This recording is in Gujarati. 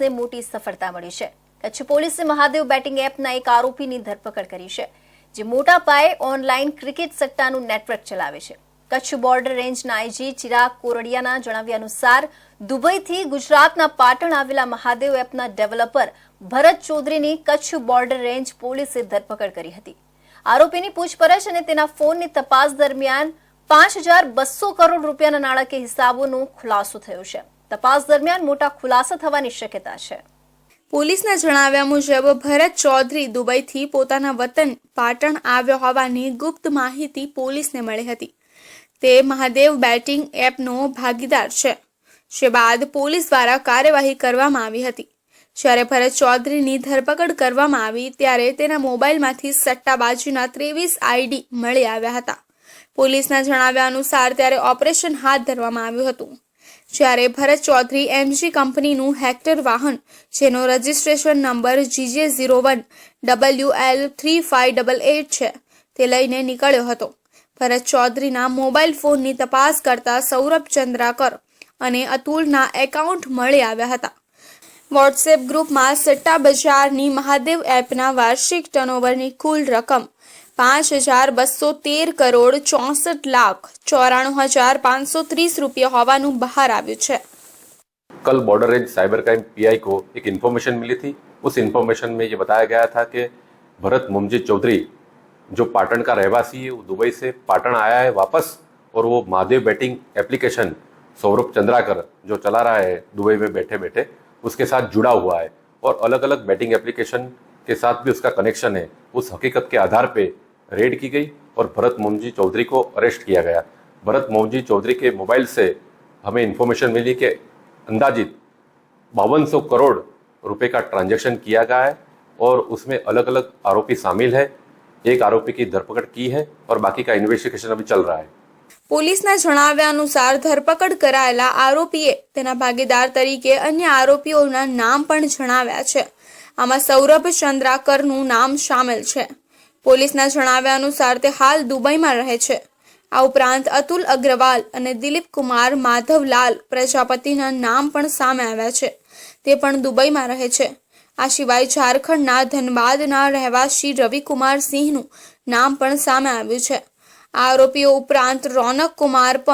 પોલીસને મોટી સફળતા મળી છે. કચ્છ પોલીસે મહાદેવ બેટિંગ એપના એક આરોપીની ધરપકડ કરી છે, જે મોટા પાયે ઓનલાઈન ક્રિકેટ સટ્ટાનું નેટવર્ક ચલાવે છે. કચ્છ બોર્ડર રેન્જના આઈજી ચિરાગ કોરડિયાના જણાવ્યા અનુસાર, દુબઈથી ગુજરાતના પાટણ આવેલા મહાદેવ એપના ડેવલપર ભરત ચૌધરીની કચ્છ બોર્ડર રેન્જ પોલીસે ધરપકડ કરી હતી. આરોપીની પૂછપરછ અને તેના ફોનની તપાસ દરમિયાન પાંચ હજાર બસો કરોડ રૂપિયાના નાણાકીય હિસાબોનો ખુલાસો થયો છે. તપાસ દરમિયાન મોટા ખુલાસા થવાની શક્યતા છે. પોલીસના જણાવ્યા મુજબ ભરત ચૌધરી દુબઈથી પોતાના વતન પાટણ આવ્યો હોવાની ગુપ્ત માહિતી પોલીસને મળી હતી. તે મહાદેવ બેટિંગ એપનો ભાગીદાર છે. જે બાદ પોલીસ દ્વારા કાર્યવાહી કરવામાં આવી હતી. જ્યારે ભરત ચૌધરીની ધરપકડ કરવામાં આવી ત્યારે તેના મોબાઈલમાંથી સટ્ટાબાજીના ત્રેવીસ આઈડી મળી આવ્યા હતા. પોલીસના જણાવ્યા અનુસાર ત્યારે ઓપરેશન હાથ ધરવામાં આવ્યું હતું. જ્યારે ભરત ચૌધરી એમજી કંપનીનું હેક્ટર વાહન, જેનો registration number GJ zero one, W L three five double eight છે, તે લઈને નીકળ્યો હતો. ભરત ચૌધરીના મોબાઈલ ફોનની તપાસ કરતા સૌરભ ચંદ્રાકર અને અતુલના એકાઉન્ટ મળી આવ્યા હતા. વોટ્સએપ ગ્રુપમાં સટ્ટા બજારની મહાદેવ એપના વાર્ષિક ટર્નઓવરની કુલ રકમ પાંચ હજાર બસો તેર કરોડ ચોસઠ લાખ ચોરાણું હજાર પાંચસો ત્રીસ રૂપિયા હોવાનું બહાર આવ્યું છે कल border range cyber crime PI को एक इन्फॉर्मेशन मिली थी उस इन्फॉर्मेशन में ये बताया गया था कि भरत मुमजी चौधरी जो पाटन का रहवासी है वो दुबई से पाटन आया है वापस और वो महादेव बैटिंग एप्लीकेशन सौरभ चंद्राकर जो चला रहा है दुबई में बैठे बैठे उसके साथ जुड़ा हुआ है और अलग अलग बैटिंग एप्लीकेशन के साथ भी उसका कनेक्शन है उस हकीकत के आधार पे रेड की गई और भरत मोमजी चौधरी को अरेस्ट किया गया भरत मोमजी चौधरी के मोबाइल से हमें इन्फॉर्मेशन मिली कि अंदाजित बावन सौ करोड़ रुपए का ट्रांजैक्शन किया गया है और उसमें अलग अलग आरोपी शामिल है एक आरोपी की धरपकड़ की है और बाकी का इन्वेस्टिगेशन अभी चल रहा है પોલીસના જણાવ્યા અનુસાર ધરપકડ કરાયેલા આરોપીએ તેના ભાગીદાર તરીકે અન્ય આરોપીઓના નામ પણ જણાવ્યા છે આમાં સૌરભ ચંદ્રાકરનું નામ સામેલ છે પોલીસના જણાવ્યા અનુસાર તે હાલ દુબઈમાં રહે છે. આ ઉપરાંત અતુલ અગ્રવાલ અને દિલીપ કુમાર માધવલાલ પ્રજાપતિના નામ પણ સામે આવ્યા છે. તે પણ દુબઈમાં રહે છે. આ સિવાય ઝારખંડના ધનબાદના રહેવાસી રવિકુમાર સિંહનું નામ પણ સામે આવ્યું છે. આરોપીઓ ઉપરાંત રોનક કુમાર પણ